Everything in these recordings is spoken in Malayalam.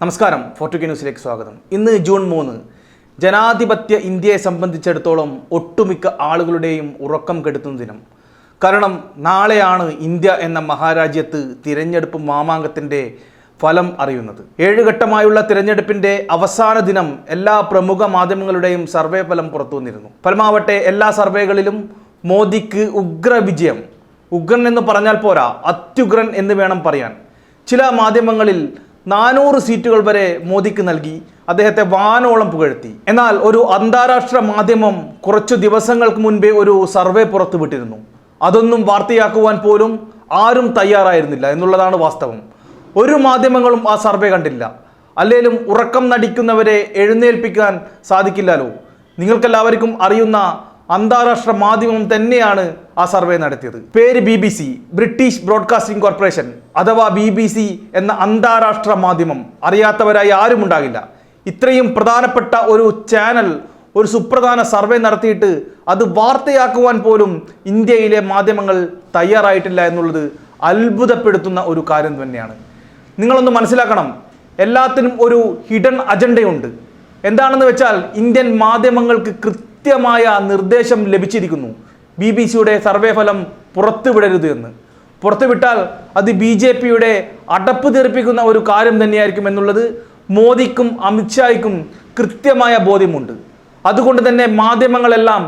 നമസ്കാരം ഫോർട്ടുക്കി ന്യൂസിലേക്ക് സ്വാഗതം. ഇന്ന് ജൂൺ മൂന്ന്. ജനാധിപത്യ ഇന്ത്യയെ സംബന്ധിച്ചിടത്തോളം ഒട്ടുമിക്ക ആളുകളുടെയും ഉറക്കം കെടുത്തുന്ന ദിനം. കാരണം നാളെയാണ് ഇന്ത്യ എന്ന മഹാരാജ്യത്ത് തിരഞ്ഞെടുപ്പ് മാമാങ്കത്തിന്റെ ഫലം അറിയുന്നത്. ഏഴ് ഘട്ടമായുള്ള തിരഞ്ഞെടുപ്പിന്റെ അവസാന ദിനം എല്ലാ പ്രമുഖ മാധ്യമങ്ങളുടെയും സർവേ ഫലം പുറത്തു വന്നിരുന്നു. ഫലമാവട്ടെ എല്ലാ സർവേകളിലും മോദിക്ക് ഉഗ്ര വിജയം. ഉഗ്രൻ എന്ന് പറഞ്ഞാൽ പോരാ അത്യുഗ്രൻ എന്ന് വേണം പറയാൻ. ചില മാധ്യമങ്ങളിൽ നാനൂറ് സീറ്റുകൾ വരെ മോദിക്ക് നൽകി. അദ്ദേഹത്തെ വാനോളം പുകഴ്ത്തി. എന്നാൽ ഒരു അന്താരാഷ്ട്ര മാധ്യമം കുറച്ചു ദിവസങ്ങൾക്ക് മുൻപേ ഒരു സർവേ പുറത്തുവിട്ടിരുന്നു. അതൊന്നും വാർത്തയാക്കുവാൻ പോലും ആരും തയ്യാറായിരുന്നില്ല എന്നുള്ളതാണ് വാസ്തവം. ഒരു മാധ്യമങ്ങളും ആ സർവേ കണ്ടില്ല. അല്ലെങ്കിലും ഉറക്കം നടിക്കുന്നവരെ എഴുന്നേൽപ്പിക്കാൻ സാധിക്കില്ലല്ലോ. നിങ്ങൾക്കെല്ലാവർക്കും അറിയുന്ന അന്താരാഷ്ട്ര മാധ്യമം തന്നെയാണ് ആ സർവേ നടത്തിയത്. പേര് B B C British Broadcasting Corporation അഥവാ ബി ബി സി എന്ന അന്താരാഷ്ട്ര മാധ്യമം അറിയാത്തവരായി ആരും ഉണ്ടാകില്ല. ഇത്രയും പ്രധാനപ്പെട്ട ഒരു ചാനൽ ഒരു സുപ്രധാന സർവേ നടത്തിയിട്ട് അത് വാർത്തയാക്കുവാൻ പോലും ഇന്ത്യയിലെ മാധ്യമങ്ങൾ തയ്യാറായിട്ടില്ല എന്നുള്ളത് അത്ഭുതപ്പെടുത്തുന്ന ഒരു കാര്യം തന്നെയാണ്. നിങ്ങളൊന്ന് മനസ്സിലാക്കണം എല്ലാത്തിനും ഒരു ഹിഡൻ അജണ്ടയുണ്ട് എന്താണെന്ന് വെച്ചാൽ ഇന്ത്യൻ മാധ്യമങ്ങൾക്ക് കൃത്യമായ നിർദ്ദേശം ലഭിച്ചിരിക്കുന്നു. ബി ബി സിയുടെ സർവേ ഫലം പുറത്തുവിടരുത് എന്ന്. പുറത്തുവിട്ടാൽ അത് ബി ജെ പിയുടെ അടപ്പ് തീർപ്പിക്കുന്ന ഒരു കാര്യം തന്നെയായിരിക്കും എന്നുള്ളത് മോദിക്കും അമിത്ഷായ്ക്കും കൃത്യമായ ബോധ്യമുണ്ട്. അതുകൊണ്ട് തന്നെ മാധ്യമങ്ങളെല്ലാം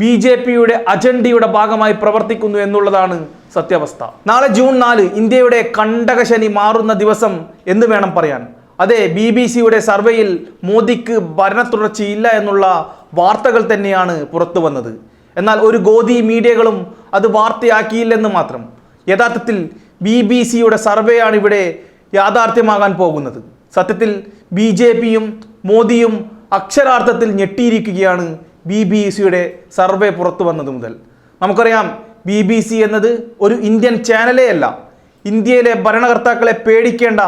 ബി ജെ പിയുടെ അജണ്ടയുടെ ഭാഗമായി പ്രവർത്തിക്കുന്നു എന്നുള്ളതാണ് സത്യാവസ്ഥ. നാളെ ജൂൺ നാല് ഇന്ത്യയുടെ കണ്ടകശനി മാറുന്ന ദിവസം എന്ന് വേണം പറയാൻ. അതെ ബി ബി സിയുടെ സർവേയിൽ മോദിക്ക് ഭരണ തുടർച്ചയില്ല എന്നുള്ള വാർത്തകൾ തന്നെയാണ് പുറത്തു വന്നത് എന്നാൽ ഒരു ഗോതി മീഡിയകളും അത് വാർത്തയാക്കിയില്ലെന്ന് മാത്രം. യഥാർത്ഥത്തിൽ ബി ബി സിയുടെ സർവേയാണ് ഇവിടെ യാഥാർത്ഥ്യമാകാൻ പോകുന്നത്. സത്യത്തിൽ ബി ജെ പിയും മോദിയും അക്ഷരാർത്ഥത്തിൽ ഞെട്ടിയിരിക്കുകയാണ് ബി ബി സിയുടെ സർവേ പുറത്തു വന്നത് മുതൽ. നമുക്കറിയാം ബി ബി സി എന്നത് ഒരു ഇന്ത്യൻ ചാനലേ അല്ല. ഇന്ത്യയിലെ ഭരണകർത്താക്കളെ പേടിക്കേണ്ട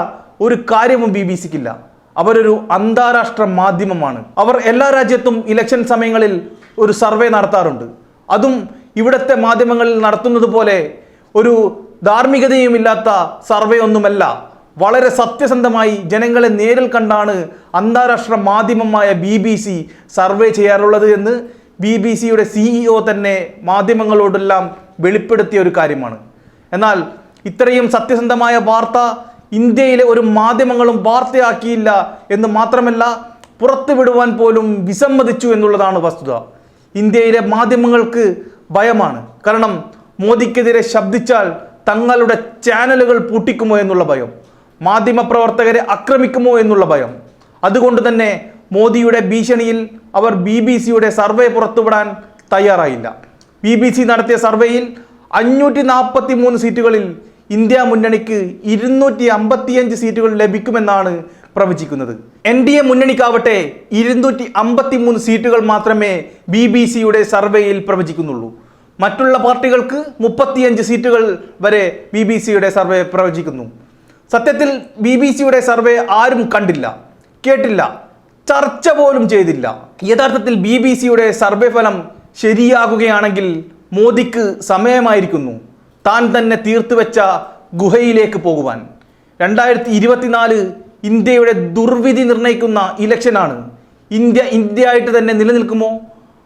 ഒരു കാര്യവും ബി ബി സിക്കില്ല. അവരൊരു അന്താരാഷ്ട്ര മാധ്യമമാണ്. അവർ എല്ലാ രാജ്യത്തും ഇലക്ഷൻ സമയങ്ങളിൽ ഒരു സർവേ നടത്താറുണ്ട്. അതും ഇവിടുത്തെ മാധ്യമങ്ങളിൽ നടത്തുന്നത് പോലെ ഒരു ധാർമ്മികതയും ഇല്ലാത്ത സർവേ ഒന്നുമല്ല. വളരെ സത്യസന്ധമായി ജനങ്ങളെ നേരിൽ കണ്ടാണ് അന്താരാഷ്ട്ര മാധ്യമമായ ബി ബി സി സർവേ ചെയ്യാറുള്ളത് എന്ന് ബി ബി സിയുടെ സിഇഒ തന്നെ മാധ്യമങ്ങളോടെല്ലാം വെളിപ്പെടുത്തിയ ഒരു കാര്യമാണ്. എന്നാൽ ഇത്രയും സത്യസന്ധമായ വാർത്ത ഇന്ത്യയിലെ ഒരു മാധ്യമങ്ങളും വാർത്തയാക്കിയില്ല എന്ന് മാത്രമല്ല പുറത്തുവിടുവാൻ പോലും വിസമ്മതിച്ചു എന്നുള്ളതാണ് വസ്തുത. ഇന്ത്യയിലെ മാധ്യമങ്ങൾക്ക് ഭയമാണ്. കാരണം മോദിക്കെതിരെ ശബ്ദിച്ചാൽ തങ്ങളുടെ ചാനലുകൾ പൂട്ടിക്കുമോ എന്നുള്ള ഭയം. മാധ്യമപ്രവർത്തകരെ ആക്രമിക്കുമോ എന്നുള്ള ഭയം. അതുകൊണ്ട് തന്നെ മോദിയുടെ ഭീഷണിയിൽ അവർ ബി ബി സിയുടെ സർവേ പുറത്തുവിടാൻ തയ്യാറായില്ല. ബി ബി സി നടത്തിയ സർവേയിൽ അഞ്ഞൂറ്റി നാൽപ്പത്തി മൂന്ന് സീറ്റുകളിൽ ഇന്ത്യ മുന്നണിക്ക് ഇരുന്നൂറ്റി അമ്പത്തിയഞ്ച് സീറ്റുകൾ ലഭിക്കുമെന്നാണ് പ്രവചിക്കുന്നത്. എൻ ഡി എ മുന്നണിക്കാവട്ടെ ഇരുന്നൂറ്റി അമ്പത്തി മൂന്ന് സീറ്റുകൾ മാത്രമേ ബി ബി സിയുടെ സർവേയിൽ പ്രവചിക്കുന്നുള്ളൂ. മറ്റുള്ള പാർട്ടികൾക്ക് മുപ്പത്തിയഞ്ച് സീറ്റുകൾ വരെ ബി ബി സിയുടെ സർവേ പ്രവചിക്കുന്നു. സത്യത്തിൽ ബി ബി സിയുടെ സർവേ ആരും കണ്ടില്ല കേട്ടില്ല ചർച്ച പോലും ചെയ്തില്ല. യഥാർത്ഥത്തിൽ ബി ബി സിയുടെ സർവേ ഫലം ശരിയാകുകയാണെങ്കിൽ മോദിക്ക് സമയമായിരിക്കുന്നു. താൻ തന്നെ തീർത്തുവെച്ച ഗുഹയിലേക്ക് പോകുവാൻ. രണ്ടായിരത്തി ഇരുപത്തിനാല് ഇന്ത്യയുടെ ദുർവിധി നിർണയിക്കുന്ന ഇലക്ഷനാണ്. ഇന്ത്യ ഇന്ത്യയായിട്ട് തന്നെ നിലനിൽക്കുമോ?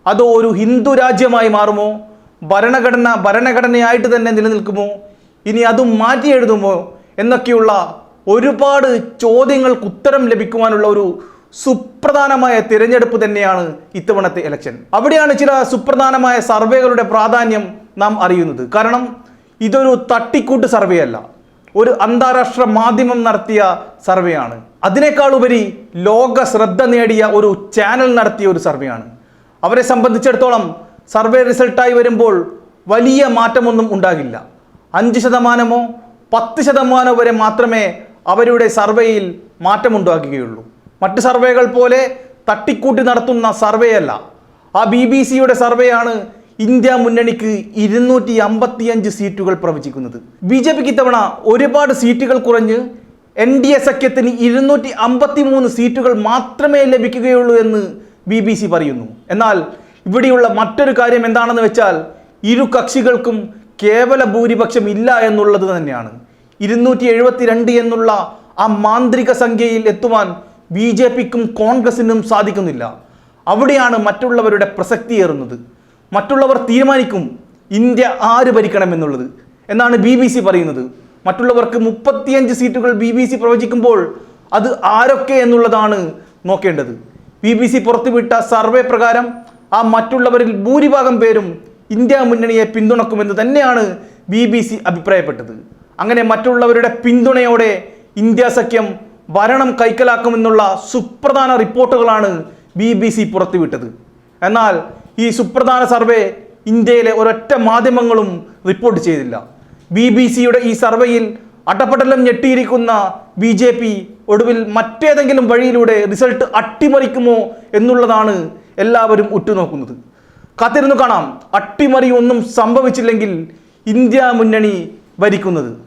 അതോ ഒരു ഹിന്ദു രാജ്യമായി മാറുമോ? ഭരണഘടന ഭരണഘടനയായിട്ട് തന്നെ നിലനിൽക്കുമോ? ഇനി അതും മാറ്റി എഴുതുമോ? എന്നൊക്കെയുള്ള ഒരുപാട് ചോദ്യങ്ങൾക്ക് ഉത്തരം ലഭിക്കുവാനുള്ള ഒരു സുപ്രധാനമായ തിരഞ്ഞെടുപ്പ് തന്നെയാണ് ഇത്തവണത്തെ ഇലക്ഷൻ അവിടെയാണ് ചില സുപ്രധാനമായ സർവേകളുടെ പ്രാധാന്യം നാം അറിയുന്നത്. കാരണം ഇതൊരു തട്ടിക്കൂട്ട് സർവേ അല്ല. ഒരു അന്താരാഷ്ട്ര മാധ്യമം നടത്തിയ സർവേയാണ് അതിനേക്കാൾ ഉപരി ലോക ശ്രദ്ധ നേടിയ ഒരു ചാനൽ നടത്തിയ ഒരു സർവേയാണ് അവരെ സംബന്ധിച്ചിടത്തോളം സർവേ റിസൾട്ടായി വരുമ്പോൾ വലിയ മാറ്റമൊന്നും ഉണ്ടാകില്ല. അഞ്ച് ശതമാനമോ പത്ത് ശതമാനമോ വരെ മാത്രമേ അവരുടെ സർവേയിൽ മാറ്റമുണ്ടാകുകയുള്ളൂ. മറ്റ് സർവേകൾ പോലെ തട്ടിക്കൂട്ടി നടത്തുന്ന സർവേ അല്ല. ആ ബി ബി സിയുടെ സർവേയാണ് ഇന്ത്യ മുന്നണിക്ക് ഇരുന്നൂറ്റി അമ്പത്തിയഞ്ച് സീറ്റുകൾ പ്രവചിക്കുന്നത്. ബി ജെ പിക്ക് ഇത്തവണ ഒരുപാട് സീറ്റുകൾ കുറഞ്ഞ് എൻ ഡി എ സഖ്യത്തിന് ഇരുന്നൂറ്റി അമ്പത്തി മൂന്ന് സീറ്റുകൾ മാത്രമേ ലഭിക്കുകയുള്ളൂ എന്ന് ബി ബി സി പറയുന്നു. എന്നാൽ ഇവിടെയുള്ള മറ്റൊരു കാര്യം എന്താണെന്ന് വെച്ചാൽ ഇരു കക്ഷികൾക്കും കേവല ഭൂരിപക്ഷം ഇല്ല എന്നുള്ളത് തന്നെയാണ്. ഇരുന്നൂറ്റി എഴുപത്തി രണ്ട് എന്നുള്ള ആ മാന്ത്രിക സംഖ്യയിൽ എത്തുവാൻ ബി ജെ പിക്കും കോൺഗ്രസിനും സാധിക്കുന്നില്ല. അവിടെയാണ് മറ്റുള്ളവരുടെ പ്രസക്തിയേറുന്നത് മറ്റുള്ളവർ തീരുമാനിക്കും ഇന്ത്യ ആര് ഭരിക്കണമെന്നുള്ളത് എന്നാണ് ബി ബി സി പറയുന്നത്. മറ്റുള്ളവർക്ക് മുപ്പത്തിയഞ്ച് സീറ്റുകൾ ബി ബി സി പ്രവചിക്കുമ്പോൾ അത് ആരൊക്കെ എന്നുള്ളതാണ് നോക്കേണ്ടത്. ബി ബി സി പുറത്തുവിട്ട സർവേ പ്രകാരം ആ മറ്റുള്ളവരിൽ ഭൂരിഭാഗം പേരും ഇന്ത്യ മുന്നണിയെ പിന്തുണക്കുമെന്ന് തന്നെയാണ് ബി ബി സി അഭിപ്രായപ്പെട്ടത്. അങ്ങനെ മറ്റുള്ളവരുടെ പിന്തുണയോടെ ഇന്ത്യ സഖ്യം ഭരണം കൈക്കലാക്കുമെന്നുള്ള സുപ്രധാന റിപ്പോർട്ടുകളാണ് ബി ബി സി പുറത്തുവിട്ടത്. എന്നാൽ ഈ സുപ്രധാന സർവേ ഇന്ത്യയിലെ ഒരൊറ്റ മാധ്യമങ്ങളും റിപ്പോർട്ട് ചെയ്തില്ല. ബി ബി സിയുടെ ഈ സർവേയിൽ അട്ടപ്പെട്ടലം ഞെട്ടിയിരിക്കുന്ന ബി ജെ പി ഒടുവിൽ മറ്റേതെങ്കിലും വഴിയിലൂടെ റിസൾട്ട് അട്ടിമറിക്കുമോ എന്നുള്ളതാണ് എല്ലാവരും ഉറ്റുനോക്കുന്നത്. കാത്തിരുന്നു കാണാം. അട്ടിമറി ഒന്നും സംഭവിച്ചില്ലെങ്കിൽ ഇന്ത്യ മുന്നണി ഭരിക്കുന്നത്.